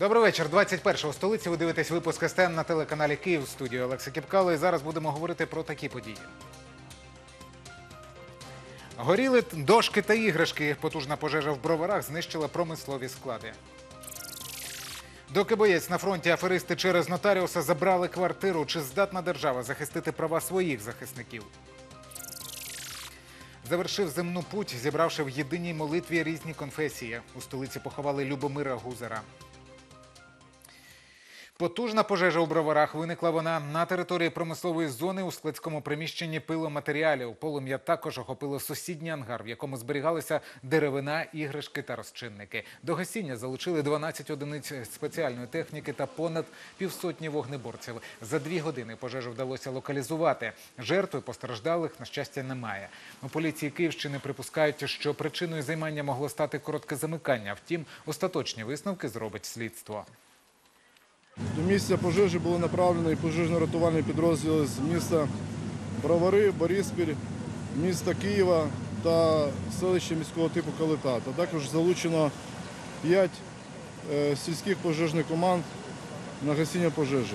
Добрий вечір. 21-го столиці. Ви дивитесь випуск СТН на телеканалі Київ. Студію Олекса Кіпкало. І зараз будемо говорити про такі події. Горіли дошки та іграшки. Потужна пожежа в броварах знищила промислові склади. Доки боєць на фронті аферисти через нотаріуса забрали квартиру, чи здатна держава захистити права своїх захисників? Завершив земну путь, зібравши в єдиній молитві різні конфесії. У столиці поховали Любомира Гузера. Потужна пожежа у броварах виникла вона на території промислової зони у складському приміщенні пиломатеріалів. Полум'я також охопило сусідній ангар, в якому зберігалися деревина, іграшки та розчинники. До гасіння залучили 12 одиниць спеціальної техніки та понад півсотні вогнеборців. За дві години пожежу вдалося локалізувати. Жертви постраждалих на щастя немає. У поліції Київщини припускають, що причиною займання могло стати коротке замикання. Втім, остаточні висновки зробить слідство. До місця пожежі були направлені пожежно-рятувальні підрозділи з міста Бровари, Бориспіль, міста Києва та селища міського типу Калита. Та також залучено 5 сільських пожежних команд на гасіння пожежі.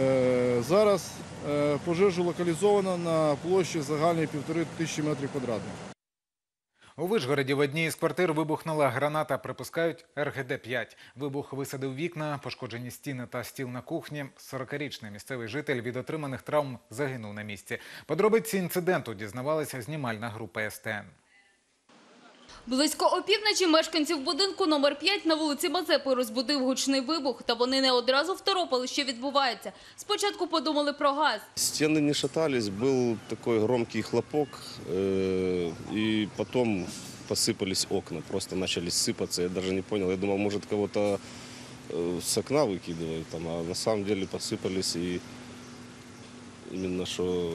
Е, Зараз е, пожежу локалізовано на площі загальній півтори тисячі метрів квадратних. У Вишгороді в одній із квартир вибухнула граната, припускають РГД-5. Вибух висадив вікна, пошкоджені стіни та стіл на кухні. 40-річний місцевий житель від отриманих травм загинув на місці. Подробиці інциденту дізнавалася знімальна група СТН. Близько опівночі мешканців будинку номер 5 на вулиці Мазепи розбудив гучний вибух, та вони не одразу второпали, що відбувається. Спочатку подумали про газ. Стены не шатались, был такой громкий хлопок, э, и потом посыпались окна, просто начали сыпаться. Я даже не понял, я думал, может, кого-то э, с окна выкидывают, там, а на самом деле посыпались, и именно что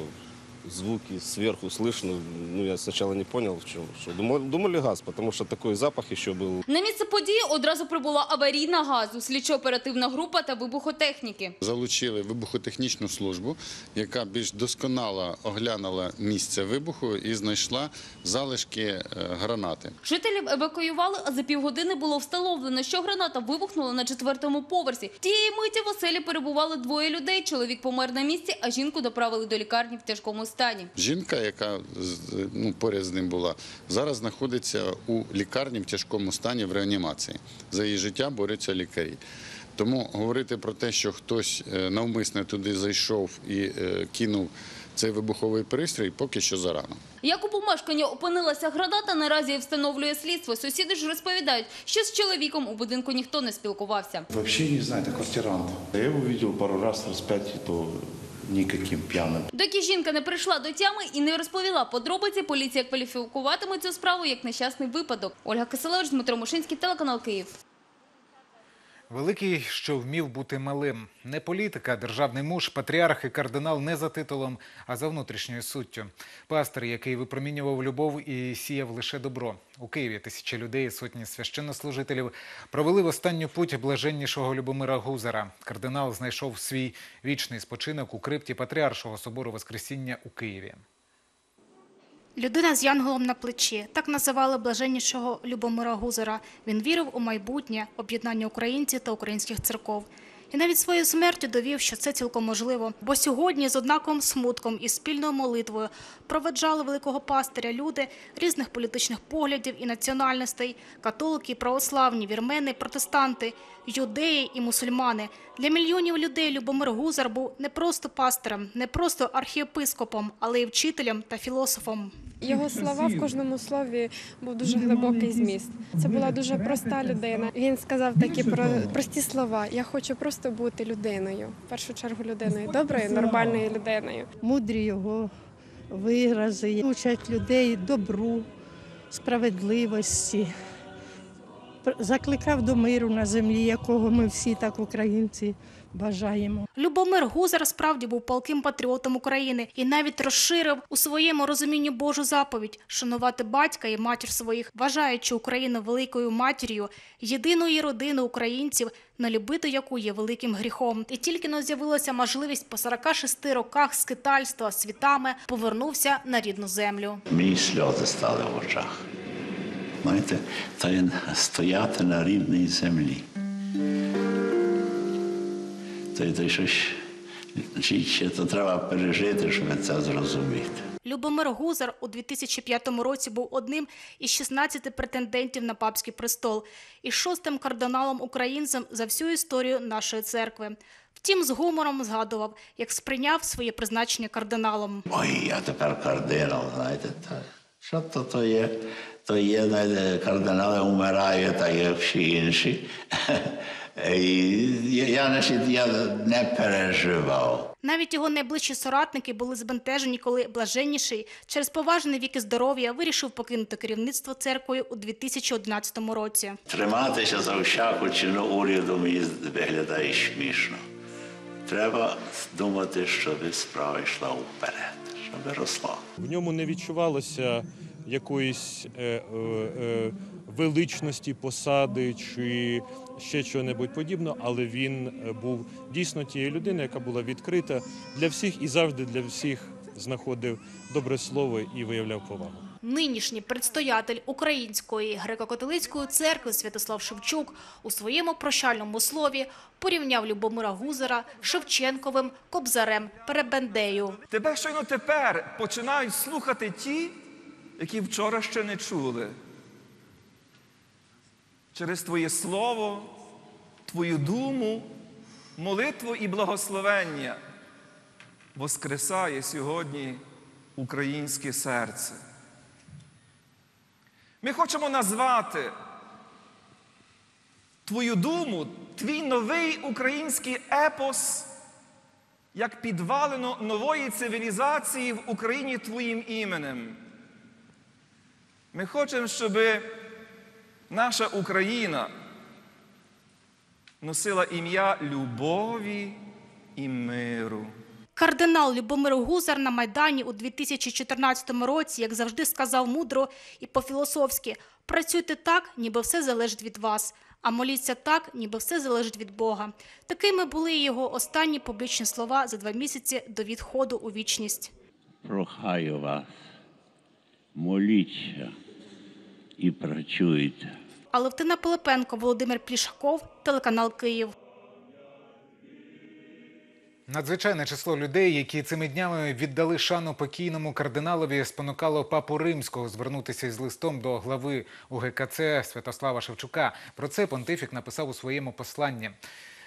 звуки сверху слышно. Ну, я сначала не понял, в чем. Что. Думали, думали газ, потому что такой запах еще был. На місце події одразу прибула аварійна газу, слідчо-оперативна група та вибухотехніки. Залучили вибухотехнічну службу, яка більш досконало оглянула місце вибуху і знайшла залишки е, гранати. Жителів евакуювали, а за півгодини було встановлено, що граната вибухнула на четвертому поверсі. Тієї миті в оселі перебували двоє людей. Чоловік помер на місці, а жінку доправили до лікарні в тяжкому стані. Жінка, яка з- ну, поряд з ним була, зараз знаходиться у лікарні в тяжкому стані в реанімації. За її життя борються лікарі. Тому говорити про те, що хтось е, навмисно туди зайшов і е, кинув цей вибуховий пристрій, поки що зарано. Як у помешканні опинилася граната, наразі встановлює слідство. Сусіди ж розповідають, що з чоловіком у будинку ніхто не спілкувався. Вообще не знаю, это квартирант. Я его видел пару раз, раз пять, то никаким п'яним. Доки жінка не прийшла до тями і не розповіла подробиці, поліція кваліфікуватиме цю справу як нещасний випадок. Ольга Киселевич, Дмитро Мушинський, телеканал Київ. Великий, що вмів бути малим. Не політика, державний муж, патріарх і кардинал не за титулом, а за внутрішньою суттю. Пастор, який випромінював любов і сіяв лише добро. У Києві тисячі людей сотні священнослужителів провели в останню путь блаженнішого Любомира Гузера. Кардинал знайшов свій вічний спочинок у крипті Патріаршого собору Воскресіння у Києві. Людина з янголом на плечі так називали блаженнішого Любомира Гузера. Він вірив у майбутнє об'єднання українців та українських церков. І навіть своєю смертю довів, що це цілком можливо. Бо сьогодні з однаковим смутком і спільною молитвою проведжали великого пастиря люди різних політичних поглядів і національностей: католики, православні, вірмени, протестанти, юдеї і мусульмани. Для мільйонів людей Любомир Гузар був не просто пастирем, не просто архієпископом, але й вчителем та філософом. Його слова в кожному слові був дуже глибокий зміст. Це була дуже проста людина. Він сказав такі про прості слова: я хочу просто бути людиною. В першу чергу людиною, доброю, нормальною людиною. мудрі його вирази, учать людей добру, справедливості, Пр- закликав до миру на землі, якого ми всі, так українці, бажаємо. Любомир Гузар справді був палким патріотом України і навіть розширив у своєму розумінні Божу заповідь шанувати батька і матір своїх, вважаючи Україну великою матір'ю, єдиною родиною українців, не любити яку є великим гріхом. І тільки но з'явилася можливість по 46 роках скитальства світами повернувся на рідну землю. Мені сльози стали в очах. Знаєте, це він стояти на рідній землі. То й то щось чи, чи то треба пережити, щоб це зрозуміти. Любомир Гузар у 2005 році був одним із 16 претендентів на папський престол і шостим кардиналом українцем за всю історію нашої церкви. Втім, з гумором згадував, як сприйняв своє призначення кардиналом. Ой, я тепер кардинал, знаєте, та, що то, то є? То є, кардинали вмирають, так як всі інші. І я, значить, я не переживав. Навіть його найближчі соратники були збентежені, коли блаженніший через поважний вік і здоров'я вирішив покинути керівництво церквою у 2011 році. Триматися за всяку ціну уряду мені виглядає смішно. Треба думати, щоб справа йшла вперед, щоб росла. В ньому не відчувалося якоїсь е, е, е, величності посади чи ще чого-небудь подібного, але він е, був дійсно тією людиною, яка була відкрита для всіх і завжди для всіх знаходив добре слово і виявляв повагу. Нинішній предстоятель Української греко-католицької церкви Святослав Шевчук у своєму прощальному слові порівняв Любомира Гузера Шевченковим Кобзарем Перебендею. Тебе щойно тепер починають слухати ті, які вчора ще не чули. Через Твоє Слово, Твою думу, молитву і благословення воскресає сьогодні українське серце. Ми хочемо назвати Твою думу, твій новий український епос як підвалину нової цивілізації в Україні Твоїм іменем. Ми хочемо, щоб наша Україна носила ім'я любові і миру. Кардинал Любомир Гузар на Майдані у 2014 році, як завжди, сказав мудро і по-філософськи «Працюйте так, ніби все залежить від вас, а моліться так, ніби все залежить від Бога». Такими були його останні публічні слова за два місяці до відходу у вічність. Прохаю вас, моліться і працюйте. Алевтина Пилипенко, Володимир Плішаков, телеканал Київ. Надзвичайне число людей, які цими днями віддали шану покійному кардиналові, спонукало папу римського звернутися із листом до глави УГКЦ Святослава Шевчука. Про це понтифік написав у своєму посланні.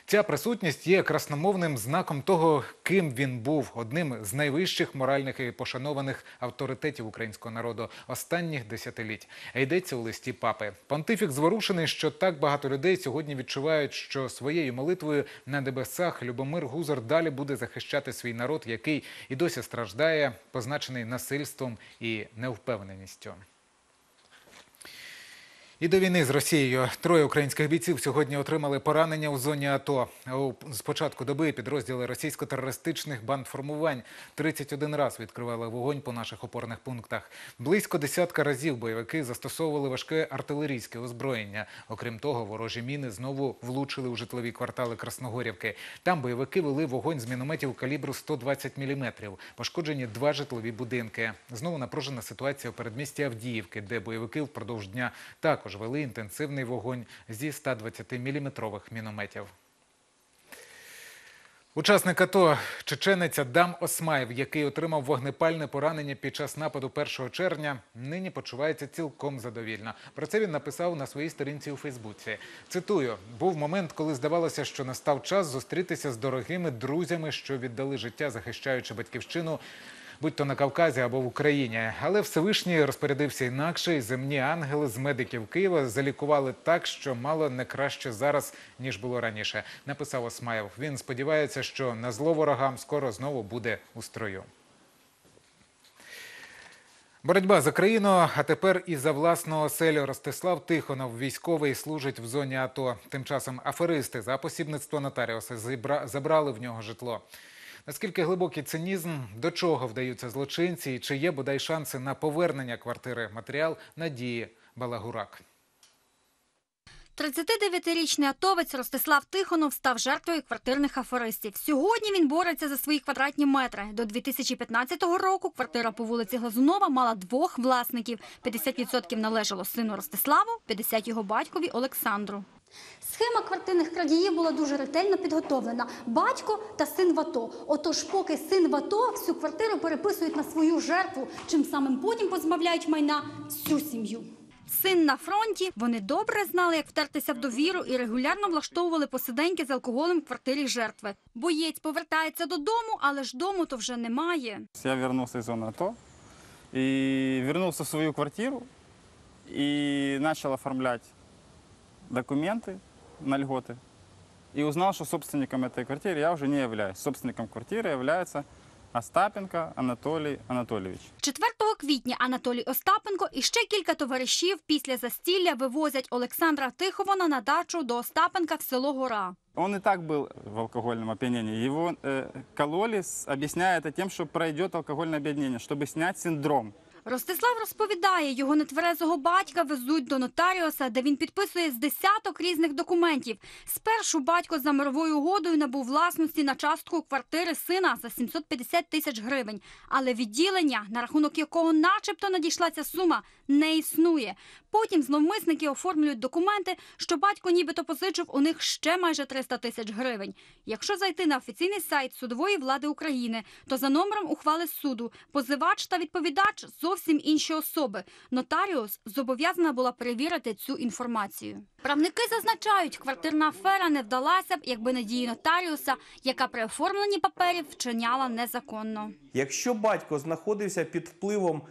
Ця присутність є красномовним знаком того, ким він був одним з найвищих моральних і пошанованих авторитетів українського народу останніх десятиліть. Йдеться у листі папи. Понтифік зворушений, що так багато людей сьогодні відчувають, що своєю молитвою на небесах Любомир Гузар далі буде захищати свій народ, який і досі страждає, позначений насильством і невпевненістю. І до війни з Росією троє українських бійців сьогодні отримали поранення у зоні АТО. З початку доби підрозділи російсько-терористичних бандформувань 31 раз відкривали вогонь по наших опорних пунктах. Близько десятка разів бойовики застосовували важке артилерійське озброєння. Окрім того, ворожі міни знову влучили у житлові квартали Красногорівки. Там бойовики вели вогонь з мінометів калібру 120 мм. Пошкоджені два житлові будинки. Знову напружена ситуація у передмісті Авдіївки, де бойовики впродовж дня також вели інтенсивний вогонь зі 120 мм мінометів. Учасник АТО, чеченець Адам Осмаєв, який отримав вогнепальне поранення під час нападу 1 червня, нині почувається цілком задовільно. Про це він написав на своїй сторінці у Фейсбуці. Цитую: був момент, коли здавалося, що настав час зустрітися з дорогими друзями, що віддали життя, захищаючи батьківщину. Будь то на Кавказі або в Україні, але Всевишній розпорядився інакше, і земні ангели з медиків Києва залікували так, що мало не краще зараз ніж було раніше. Написав Осмаєв. Він сподівається, що на зло ворогам скоро знову буде у строю. Боротьба за країну, а тепер і за власну оселю. Ростислав Тихонов, військовий, служить в зоні АТО. Тим часом аферисти за посібництво нотаріуса забрали в нього житло. Наскільки глибокий цинізм, до чого вдаються злочинці, і чи є бодай шанси на повернення квартири? Матеріал Надії Балагурак. 39-річний атовець Ростислав Тихонов став жертвою квартирних аферистів. Сьогодні він бореться за свої квадратні метри. До 2015 року квартира по вулиці Глазунова мала двох власників. 50% належало сину Ростиславу, 50% його батькові Олександру. Схема квартирних крадіїв була дуже ретельно підготовлена. Батько та син в АТО. Отож, поки син в АТО всю квартиру переписують на свою жертву, чим самим потім позбавляють майна всю сім'ю. Син на фронті. Вони добре знали, як втертися в довіру і регулярно влаштовували посиденьки з алкоголем в квартирі жертви. Боєць повертається додому, але ж дому то вже немає. Я вернулся из зоны АТО и вернулся в свою квартиру и начал оформлять документы на льготы. И узнал, что собственником этой квартиры я уже не являюсь. Собственником квартиры является Остапенко Анатолий Анатольевич. 4 квітня Анатолій Остапенко і ще кілька товаришів після застілля вивозять Олександра Тихована на дачу до Остапенка в село Гора. Он и так был в алкогольном опьянении. Его э, кололи, с- объясняя это тем, что пройдет алкогольное опьянение, чтобы снять синдром. Ростислав розповідає, його нетверезого батька везуть до нотаріуса, де він підписує з десяток різних документів. Спершу батько за мировою угодою набув власності на частку квартири сина за 750 тисяч гривень. Але відділення, на рахунок якого начебто надійшла ця сума, не існує. Потім зловмисники оформлюють документи, що батько нібито позичив у них ще майже 300 тисяч гривень. Якщо зайти на офіційний сайт судової влади України, то за номером ухвали суду позивач та відповідач зовсім інші особи. Нотаріус зобов'язана була перевірити цю інформацію. Правники зазначають, квартирна афера не вдалася б, якби не дії нотаріуса, яка при оформленні паперів вчиняла незаконно. Якщо батько знаходився під впливом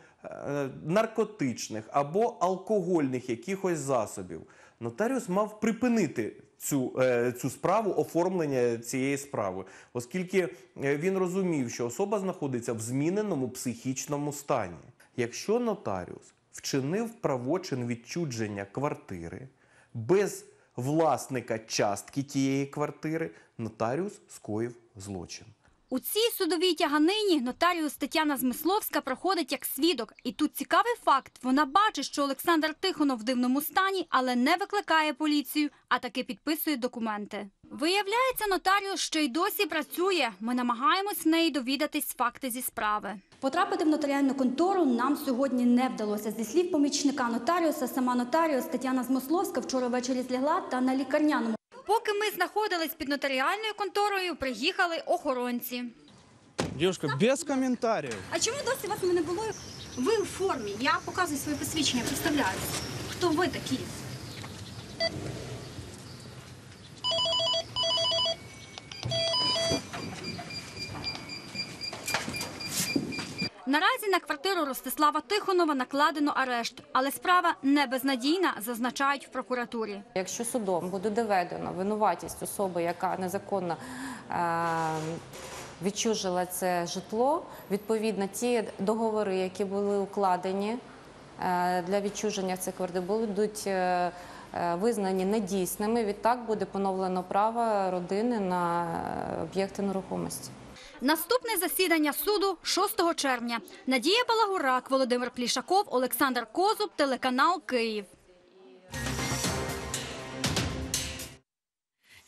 наркотичних або алкогольних якихось засобів, нотаріус мав припинити цю, е, цю справу, оформлення цієї справи, оскільки е, він розумів, що особа знаходиться в зміненому психічному стані. Якщо нотаріус вчинив правочин відчудження квартири без власника частки тієї квартири, нотаріус скоїв злочин. У цій судовій тяганині нотаріус Тетяна Змисловська проходить як свідок. І тут цікавий факт. Вона бачить, що Олександр Тихонов в дивному стані, але не викликає поліцію, а таки підписує документи. Виявляється, нотаріус ще й досі працює. Ми намагаємось в неї довідатись факти зі справи. Потрапити в нотаріальну контору нам сьогодні не вдалося. Зі слів помічника нотаріуса, сама нотаріус Тетяна Змисловська вчора ввечері злягла та на лікарняному. Поки ми знаходились під нотаріальною конторою, приїхали охоронці. Дівчинка, без коментарів. А чому досі вас не було? Ви у формі. Я показую своє посвідчення, представляюсь. Хто ви такі? Наразі на квартиру Ростислава Тихонова накладено арешт, але справа не безнадійна, зазначають в прокуратурі. Якщо судом буде доведено винуватість особи, яка незаконно е, відчужила це житло, відповідно, ті договори, які були укладені е, для відчуження цих квартир, будуть е, визнані недійсними. Відтак буде поновлено право родини на об'єкти нерухомості. Наступне засідання суду 6 червня. Надія Балагурак, Володимир Плішаков, Олександр Козуб, телеканал Київ.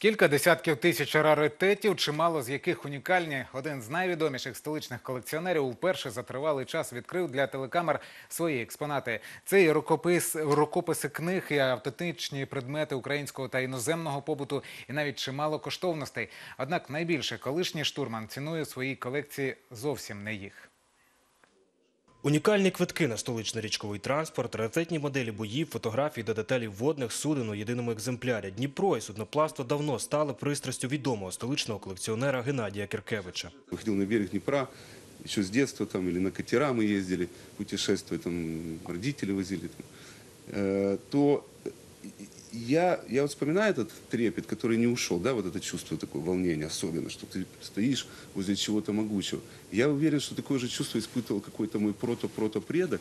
Кілька десятків тисяч раритетів, чимало з яких унікальні. Один з найвідоміших столичних колекціонерів вперше за тривалий час відкрив для телекамер свої експонати. Це і рукопис, рукописи книг, і автентичні предмети українського та іноземного побуту, і навіть чимало коштовностей. Однак найбільше колишній штурман цінує своїй колекції зовсім не їх. Унікальні квитки на столичний річковий транспорт, раритетні моделі боїв, фотографії до деталів водних суден у єдиному екземплярі. Дніпро і судноплавство давно стали пристрастю відомого столичного колекціонера Геннадія Кіркевича. Выходил на берег Днепра, еще с детства там, или на катера мы ездили, путешествовать, там, родители возили, там, э, то я, я вот вспоминаю этот трепет, который не ушел, да, вот это чувство такое волнения особенно, что ты стоишь возле чего-то могучего. Я уверен, что такое же чувство испытывал какой-то мой прото-прото-предок.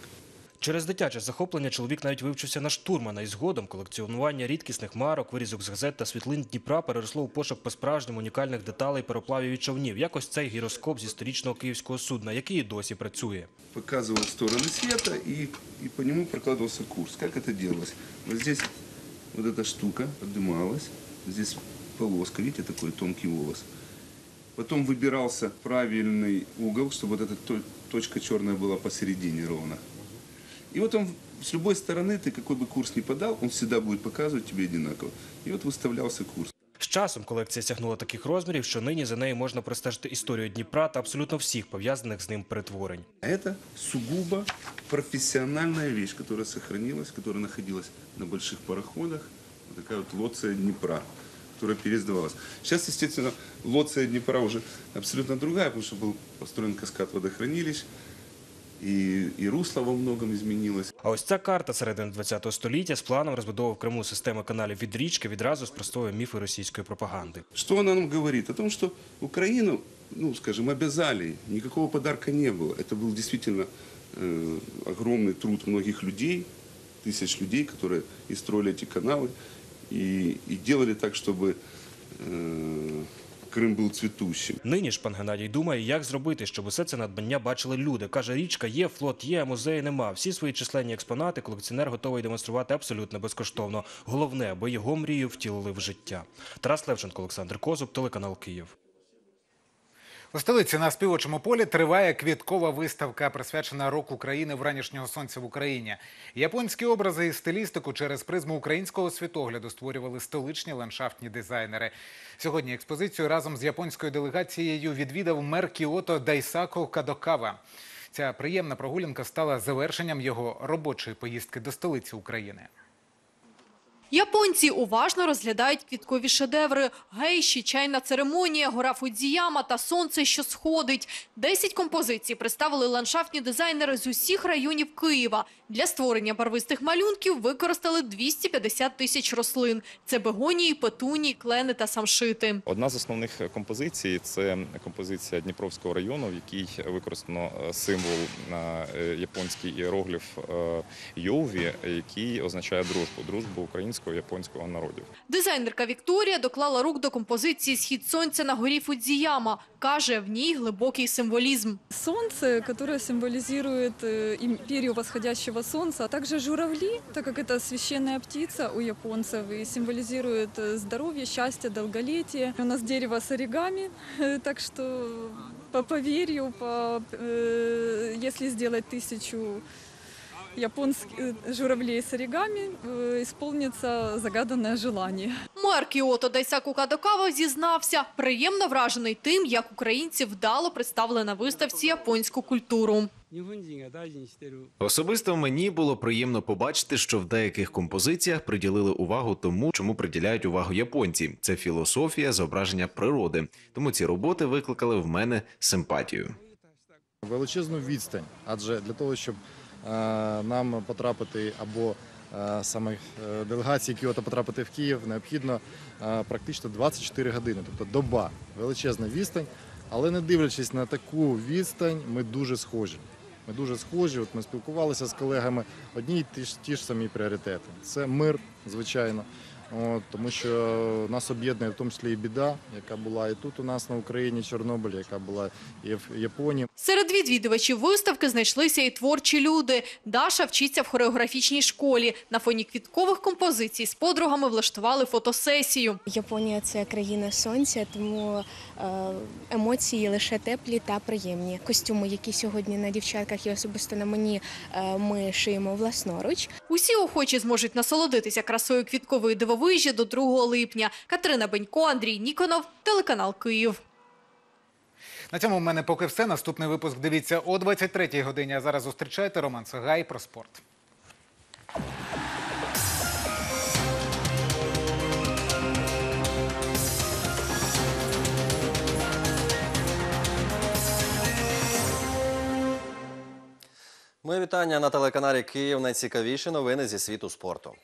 Через дитяче захоплення чоловік навіть вивчився на штурмана і згодом колекціонування рідкісних марок, вирізок з газет та світлин Дніпра переросло у пошук по-справжньому унікальних деталей пароплавів і човнів. Якось цей гіроскоп з історичного київського судна, який і досі працює. Показывал стороны света и, и по нему прокладывался курс. Как это делалось? Вот здесь вот эта штука поднималась, здесь полоска, видите, такой тонкий волос. Потом выбирался правильный угол, чтобы вот эта то- точка черная была посередине ровно. И вот он с любой стороны, ты какой бы курс ни подал, он всегда будет показывать тебе одинаково. И вот выставлялся курс. Часом колекція сягнула таких розмірів, що нині за нею можна простежити історію Дніпра та абсолютно всіх пов'язаних з ним перетворень. Это сугубо профессиональная вещь, которая сохранилась, которая находилась на больших пароходах. Вот такая вот лоция Днепра, которая пересдавалась. Сейчас, естественно, лоция Днепра уже абсолютно другая, потому что был построен каскад водохранилищ, и, и русло во многом изменилось. А ось ця карта середини ХХ століття з планом розбудови в Криму системи каналів від річки відразу спростовує міфи російської пропаганди. Что она нам говорит? О том, что Украину, ну, скажем, обязали, никакого подарка не было. Это был действительно э, огромный труд многих людей, тысяч людей, которые и строили эти каналы, и, и делали так, чтобы э, Крым був цвітущим. Нині ж пан Геннадій думає, як зробити, щоб усе це надбання бачили люди. Каже, річка є, флот є, а музеї нема. Всі свої численні експонати колекціонер готовий демонструвати абсолютно безкоштовно. Головне, аби його мрію втілили в життя. Тарас Левченко, Олександр Козуб, телеканал Київ. У столиці на співочому полі триває квіткова виставка, присвячена року країни вранішнього сонця в Україні. Японські образи і стилістику через призму українського світогляду створювали столичні ландшафтні дизайнери. Сьогодні експозицію разом з японською делегацією відвідав мер Кіото Дайсако Кадокава. Ця приємна прогулянка стала завершенням його робочої поїздки до столиці України. Японці уважно розглядають квіткові шедеври. Гейші, чайна церемонія, гора Фудзіяма та сонце, що сходить. Десять композицій представили ландшафтні дизайнери з усіх районів Києва. Для створення барвистих малюнків використали 250 тисяч рослин. Це бегонії, петунії, клени та самшити. Одна з основних композицій це композиція Дніпровського району, в якій використано е, символ на е, японський іерогліф е, Йові, який означає дружбу, дружбу українського і японського народів. Дизайнерка Вікторія доклала рук до композиції «Схід сонця на горі Фудзіяма». Каже, в ній глибокий символізм. Солнце, которое символизирует э, империю восходящего солнца, а также журавли, так как это священная птица у японцев и символизирует э, здоровье, счастье, долголетие. У нас дерево с оригами, э, так что по поверью, по, э, если сделать тысячу японских э, журавлей с оригами, э, исполнится загаданное желание. Мер Кіото Дайсаку Кадокава зізнався, приємно вражений тим, як українці вдало представили на виставці японську культуру. Особисто мені було приємно побачити, що в деяких композиціях приділили увагу тому, чому приділяють увагу японці. Це філософія зображення природи. Тому ці роботи викликали в мене симпатію. величезну відстань, адже для того, щоб нам потрапити або е, саме е, делегації Кіота потрапити в Київ, необхідно е, практично 24 години, тобто доба, величезна відстань. Але не дивлячись на таку відстань, ми дуже схожі. Ми дуже схожі. От ми спілкувалися з колегами. Одні й ті ж, ті ж самі пріоритети. Це мир, звичайно. От, тому що нас об'єднує в тому числі і біда, яка була і тут у нас на Україні, Чорнобиль, яка була і в Японії. Серед відвідувачів виставки знайшлися і творчі люди. Даша вчиться в хореографічній школі. На фоні квіткових композицій з подругами влаштували фотосесію. Японія це країна сонця, тому е, емоції лише теплі та приємні. Костюми, які сьогодні на дівчатках і особисто на мені, е, ми шиємо власноруч. Усі охочі зможуть насолодитися красою квіткової дивовижі до 2 липня. Катерина Бенько, Андрій Ніконов, телеканал Київ. На цьому в мене поки все. Наступний випуск дивіться о 23-й годині. А зараз зустрічайте Роман Сагай про спорт. Моє вітання на телеканалі Київ. Найцікавіші новини зі світу спорту.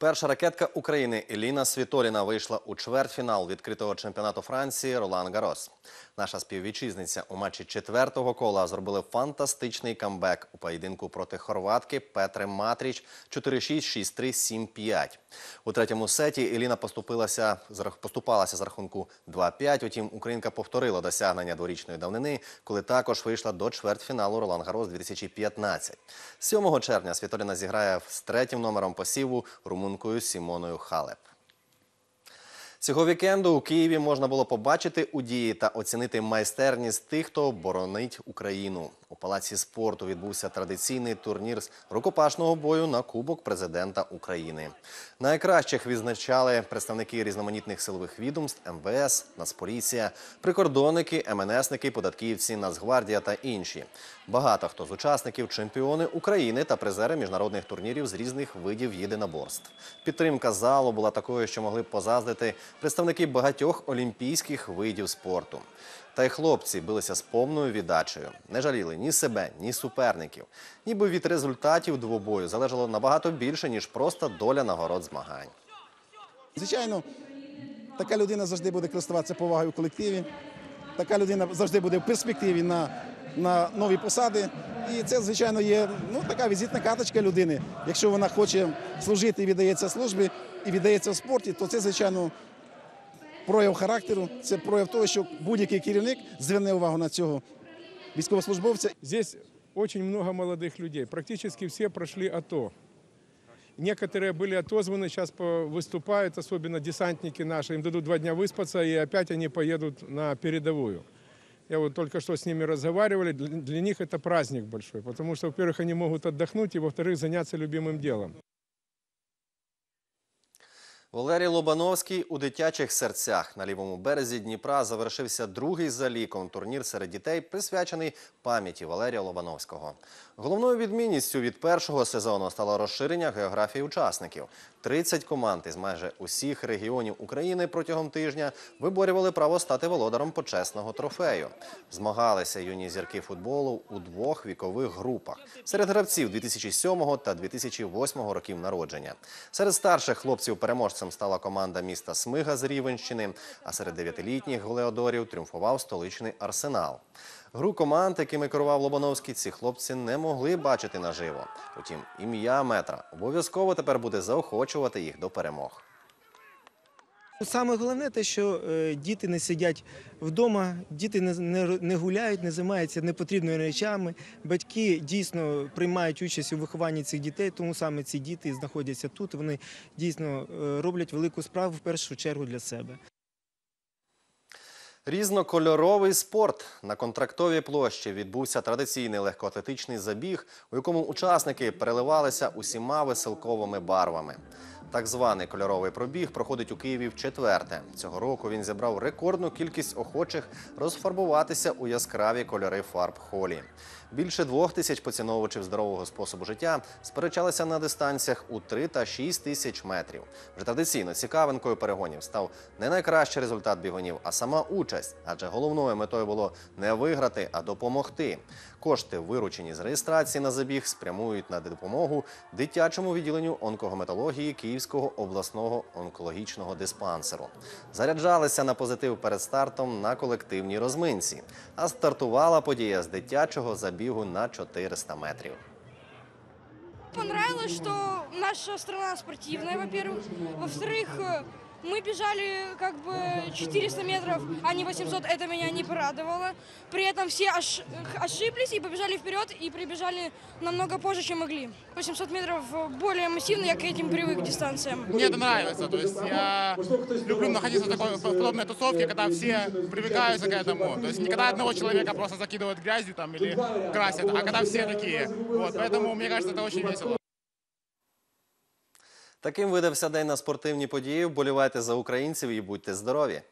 Перша ракетка України Еліна Світоліна вийшла у чвертьфінал відкритого чемпіонату Франції Ролан Гарос. Наша співвітчизниця у матчі четвертого кола зробили фантастичний камбек у поєдинку проти хорватки Петри Матріч 4-6, 6-3, 7-5. У третьому сеті Еліна поступилася, поступалася з рахунку 2-5, утім українка повторила досягнення дворічної давнини, коли також вийшла до чвертьфіналу Ролан Гарос 2015. 7 червня Світоліна зіграє з третім номером посіву румункою Сімоною Халеп. Цього вікенду у Києві можна було побачити у дії та оцінити майстерність тих, хто боронить Україну. У палаці спорту відбувся традиційний турнір з рукопашного бою на Кубок президента України. Найкращих відзначали представники різноманітних силових відомств, МВС, Нацполіція, прикордонники, МНСники, податківці, Нацгвардія та інші. Багато хто з учасників чемпіони України та призери міжнародних турнірів з різних видів єдиноборств. Підтримка залу була такою, що могли б позаздрити представники багатьох олімпійських видів спорту. Та й хлопці билися з повною віддачею, не жаліли ні себе, ні суперників. Ніби від результатів двобою залежало набагато більше, ніж просто доля нагород змагань. Звичайно, така людина завжди буде користуватися повагою в колективі. Така людина завжди буде в перспективі на, на нові посади. І це, звичайно, є ну, така візитна карточка людини. Якщо вона хоче служити і віддається службі, і віддається в спорті, то це, звичайно, прояв характеру, це прояв того, що будь-який керівник зверне увагу на цього військовослужбовця. Здесь очень много молодых людей. Практически все прошли АТО. Некоторые были отозваны, сейчас по- выступают, особенно десантники наши. Им дадут два дня выспаться, и опять они поедут на передовую. Я вот только что с ними разговаривали. Для, для них это праздник большой, потому что, во-первых, они могут отдохнуть, и, во-вторых, заняться любимым делом. Валерій Лобановський у дитячих серцях на лівому березі Дніпра завершився другий за ліком турнір серед дітей, присвячений пам'яті Валерія Лобановського. Головною відмінністю від першого сезону стало розширення географії учасників. 30 команд із майже усіх регіонів України протягом тижня виборювали право стати володаром почесного трофею. Змагалися юні зірки футболу у двох вікових групах серед гравців 2007 та 2008 років народження. Серед старших хлопців переможцем стала команда міста Смига з Рівенщини, а серед дев'ятилітніх голеодорів тріумфував столичний арсенал. Гру команд, якими керував Лобановський, ці хлопці не могли бачити наживо. Утім, ім'я метра обов'язково тепер буде заохочувати їх до перемог. Саме головне те, що е, діти не сидять вдома, діти не, не, не гуляють, не займаються непотрібними речами. Батьки дійсно приймають участь у вихованні цих дітей, тому саме ці діти знаходяться тут. Вони дійсно е, роблять велику справу в першу чергу для себе. Різнокольоровий спорт на контрактовій площі відбувся традиційний легкоатлетичний забіг, у якому учасники переливалися усіма веселковими барвами. Так званий кольоровий пробіг проходить у Києві в четверте. Цього року він зібрав рекордну кількість охочих розфарбуватися у яскраві кольори фарб холі. Більше двох тисяч поціновувачів здорового способу життя сперечалися на дистанціях у 3 та 6 тисяч метрів. Вже традиційно цікавинкою перегонів став не найкращий результат бігунів, а сама участь. Адже головною метою було не виграти, а допомогти. Кошти, виручені з реєстрації на забіг, спрямують на допомогу дитячому відділенню онкогематології Київського обласного онкологічного диспансеру. Заряджалися на позитив перед стартом на колективній розминці. А стартувала подія з дитячого забігу на 400 метрів. Понравилось, что наша страна спортивная, во-первых. Во-вторых, э, мы бежали как бы 400 метров, а не 800. Это меня не порадовало. При этом все ош- ошиблись и побежали вперед, и прибежали намного позже, чем могли. 800 метров э, более массивно, я к этим привык к дистанциям. Мне это нравится. То есть я люблю находиться в такой в подобной тусовке, когда все привыкаются к этому. То есть не когда одного человека просто закидывают грязью там или красят, а когда все такие. Вот, поэтому мне кажется, это очень весело. Таким видався день на спортивні події. Вболівайте за українців і будьте здорові.